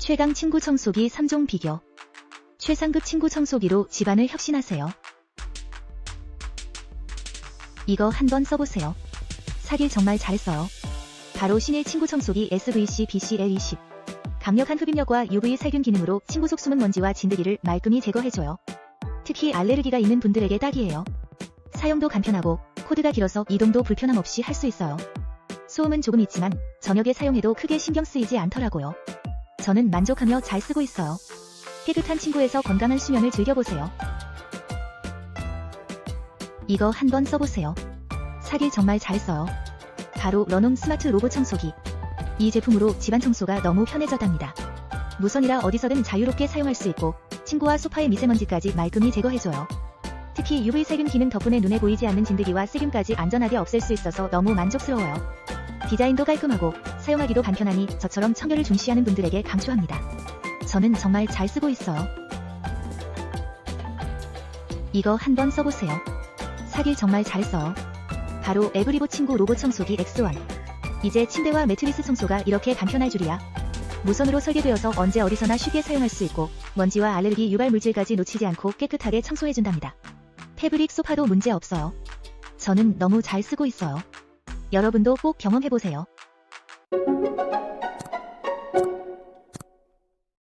최강 친구 청소기 3종 비교. 최상급 친구 청소기로 집안을 혁신하세요. 이거 한번 써보세요. 사길 정말 잘했어요. 바로 신의 친구 청소기 SVC BCL20. 강력한 흡입력과 UV 살균 기능으로 친구 속 숨은 먼지와 진드기를 말끔히 제거해줘요. 특히 알레르기가 있는 분들에게 딱이에요. 사용도 간편하고 코드가 길어서 이동도 불편함 없이 할 수 있어요. 소음은 조금 있지만 저녁에 사용해도 크게 신경 쓰이지 않더라고요. 저는 만족하며 잘 쓰고 있어요. 깨끗한 친구에서 건강한 수면을 즐겨보세요. 이거 한번 써보세요. 사길 정말 잘했어요. 바로 러농 스마트 로봇 청소기. 이 제품으로 집안 청소가 너무 편해졌답니다. 무선이라 어디서든 자유롭게 사용할 수 있고 친구와 소파의 미세먼지까지 말끔히 제거해줘요. 특히 UV 세균 기능 덕분에 눈에 보이지 않는 진드기와 세균까지 안전하게 없앨 수 있어서 너무 만족스러워요. 디자인도 깔끔하고 사용하기도 간편하니 저처럼 청결을 중시하는 분들에게 강추합니다. 저는 정말 잘 쓰고 있어요. 이거 한번 써보세요. 사길 정말 잘했어요. 바로 에브리보 친구 로봇 청소기 X1. 이제 침대와 매트리스 청소가 이렇게 간편할 줄이야. 무선으로 설계되어서 언제 어디서나 쉽게 사용할 수 있고 먼지와 알레르기 유발 물질까지 놓치지 않고 깨끗하게 청소해준답니다. 패브릭 소파도 문제 없어요. 저는 너무 잘 쓰고 있어요. 여러분도 꼭 경험해보세요.